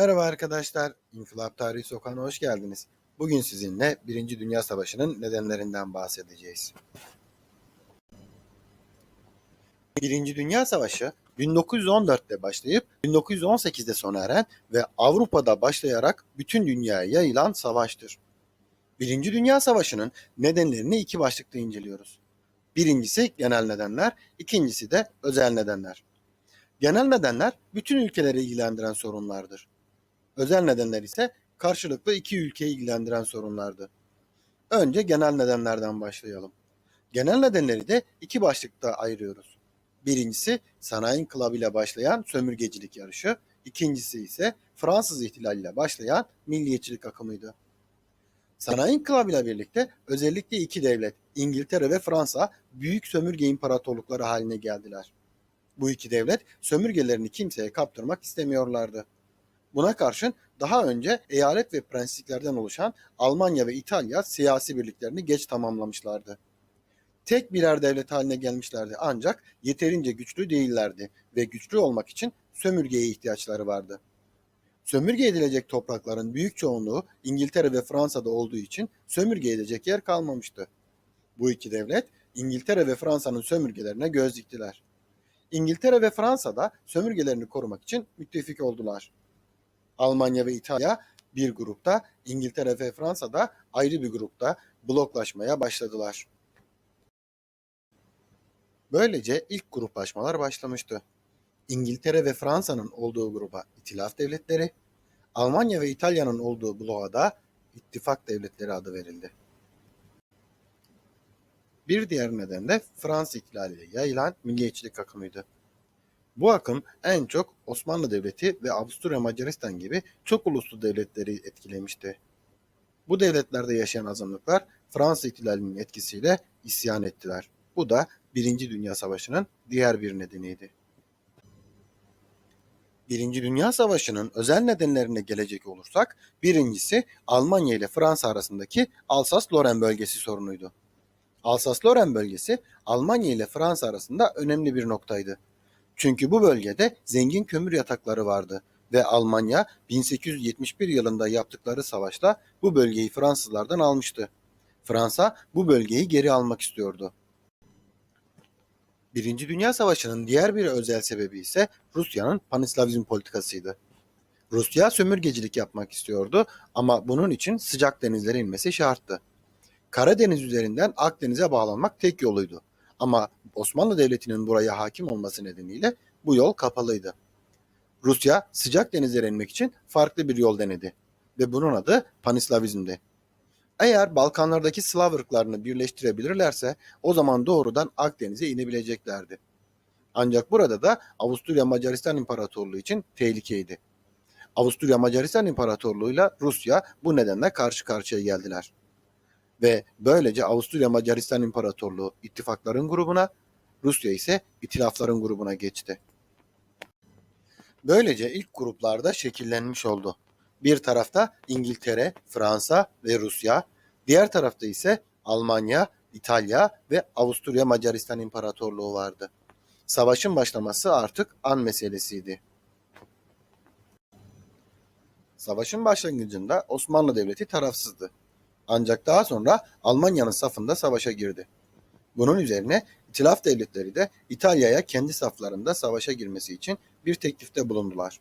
Merhaba arkadaşlar, İnkılap Tarihi Sokağı'na hoş geldiniz. Bugün sizinle Birinci Dünya Savaşı'nın nedenlerinden bahsedeceğiz. Birinci Dünya Savaşı 1914'te başlayıp 1918'de sona eren ve Avrupa'da başlayarak bütün dünyaya yayılan savaştır. Birinci Dünya Savaşı'nın nedenlerini iki başlıkta inceliyoruz. Birincisi genel nedenler, ikincisi de özel nedenler. Genel nedenler bütün ülkeleri ilgilendiren sorunlardır. Özel nedenler ise karşılıklı iki ülkeyi ilgilendiren sorunlardı. Önce genel nedenlerden başlayalım. Genel nedenleri de iki başlıkta ayırıyoruz. Birincisi sanayi inkılabıyla başlayan sömürgecilik yarışı, ikincisi ise Fransız ihtilaliyle başlayan milliyetçilik akımıydı. Sanayi inkılabıyla birlikte özellikle iki devlet, İngiltere ve Fransa büyük sömürge imparatorlukları haline geldiler. Bu iki devlet sömürgelerini kimseye kaptırmak istemiyorlardı. Buna karşın daha önce eyalet ve prensliklerden oluşan Almanya ve İtalya siyasi birliklerini geç tamamlamışlardı. Tek birer devlet haline gelmişlerdi ancak yeterince güçlü değillerdi ve güçlü olmak için sömürgeye ihtiyaçları vardı. Sömürge edilecek toprakların büyük çoğunluğu İngiltere ve Fransa'da olduğu için sömürge edecek yer kalmamıştı. Bu iki devlet İngiltere ve Fransa'nın sömürgelerine göz diktiler. İngiltere ve Fransa da sömürgelerini korumak için müttefik oldular. Almanya ve İtalya bir grupta, İngiltere ve Fransa da ayrı bir grupta bloklaşmaya başladılar. Böylece ilk gruplaşmalar başlamıştı. İngiltere ve Fransa'nın olduğu gruba İtilaf Devletleri, Almanya ve İtalya'nın olduğu bloğa da İttifak Devletleri adı verildi. Bir diğer neden de Fransız ihtilaliyle yayılan milliyetçilik akımıydı. Bu akım en çok Osmanlı Devleti ve Avusturya Macaristan gibi çok uluslu devletleri etkilemişti. Bu devletlerde yaşayan azınlıklar Fransız ihtilalinin etkisiyle isyan ettiler. Bu da Birinci Dünya Savaşı'nın diğer bir nedeniydi. Birinci Dünya Savaşı'nın özel nedenlerine gelecek olursak, birincisi Almanya ile Fransa arasındaki Alsas-Lorraine bölgesi sorunuydu. Alsas-Lorraine bölgesi Almanya ile Fransa arasında önemli bir noktaydı. Çünkü bu bölgede zengin kömür yatakları vardı ve Almanya 1871 yılında yaptıkları savaşla bu bölgeyi Fransızlardan almıştı. Fransa bu bölgeyi geri almak istiyordu. Birinci Dünya Savaşı'nın diğer bir özel sebebi ise Rusya'nın panislavizm politikasıydı. Rusya sömürgecilik yapmak istiyordu ama bunun için sıcak denizlere inmesi şarttı. Karadeniz üzerinden Akdeniz'e bağlanmak tek yoluydu. Ama Osmanlı Devleti'nin buraya hakim olması nedeniyle bu yol kapalıydı. Rusya sıcak denizlere inmek için farklı bir yol denedi ve bunun adı Panislavizm'di. Eğer Balkanlardaki Slav ırklarını birleştirebilirlerse o zaman doğrudan Akdeniz'e inebileceklerdi. Ancak burada da Avusturya Macaristan İmparatorluğu için tehlikeydi. Avusturya Macaristan İmparatorluğu'yla Rusya bu nedenle karşı karşıya geldiler ve böylece Avusturya Macaristan İmparatorluğu ittifakların grubuna, Rusya ise itilafların grubuna geçti. Böylece ilk gruplarda şekillenmiş oldu. Bir tarafta İngiltere, Fransa ve Rusya, diğer tarafta ise Almanya, İtalya ve Avusturya Macaristan İmparatorluğu vardı. Savaşın başlaması artık an meselesiydi. Savaşın başlangıcında Osmanlı Devleti tarafsızdı. Ancak daha sonra Almanya'nın safında savaşa girdi. Bunun üzerine İtilaf devletleri de İtalya'ya kendi saflarında savaşa girmesi için bir teklifte bulundular.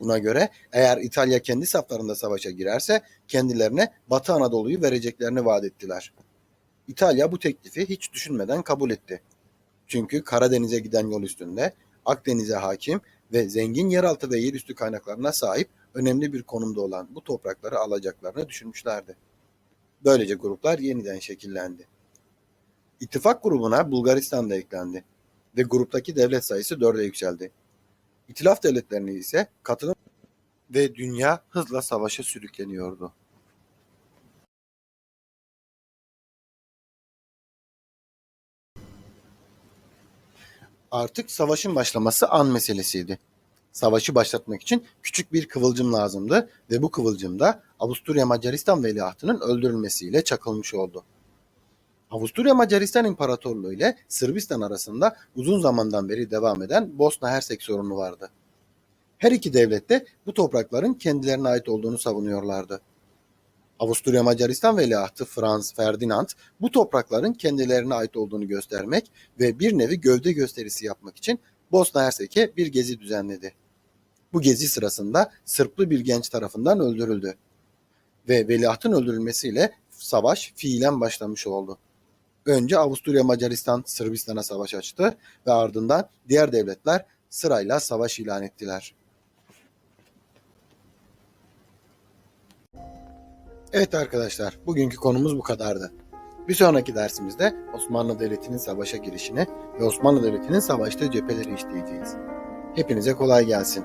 Buna göre eğer İtalya kendi saflarında savaşa girerse kendilerine Batı Anadolu'yu vereceklerini vaat ettiler. İtalya bu teklifi hiç düşünmeden kabul etti. Çünkü Karadeniz'e giden yol üstünde Akdeniz'e hakim ve zengin yeraltı ve yerüstü kaynaklarına sahip önemli bir konumda olan bu toprakları alacaklarını düşünmüşlerdi. Böylece gruplar yeniden şekillendi. İttifak grubuna Bulgaristan da eklendi ve gruptaki devlet sayısı dörde yükseldi. İtilaf devletlerine ise katılım ve dünya hızla savaşa sürükleniyordu. Artık savaşın başlaması an meselesiydi. Savaşı başlatmak için küçük bir kıvılcım lazımdı ve bu kıvılcım da Avusturya Macaristan veliahtının öldürülmesiyle çakılmış oldu. Avusturya Macaristan İmparatorluğu ile Sırbistan arasında uzun zamandan beri devam eden Bosna Hersek sorunu vardı. Her iki devlet de bu toprakların kendilerine ait olduğunu savunuyorlardı. Avusturya Macaristan veliahtı Franz Ferdinand bu toprakların kendilerine ait olduğunu göstermek ve bir nevi gövde gösterisi yapmak için Bosna Hersek'e bir gezi düzenledi. Bu gezi sırasında Sırplı bir genç tarafından öldürüldü ve veliahtın öldürülmesiyle savaş fiilen başlamış oldu. Önce Avusturya Macaristan Sırbistan'a savaş açtı ve ardından diğer devletler sırayla savaş ilan ettiler. Evet arkadaşlar, bugünkü konumuz bu kadardı. Bir sonraki dersimizde Osmanlı Devleti'nin savaşa girişini ve Osmanlı Devleti'nin savaştığı cepheleri işleyeceğiz. Hepinize kolay gelsin.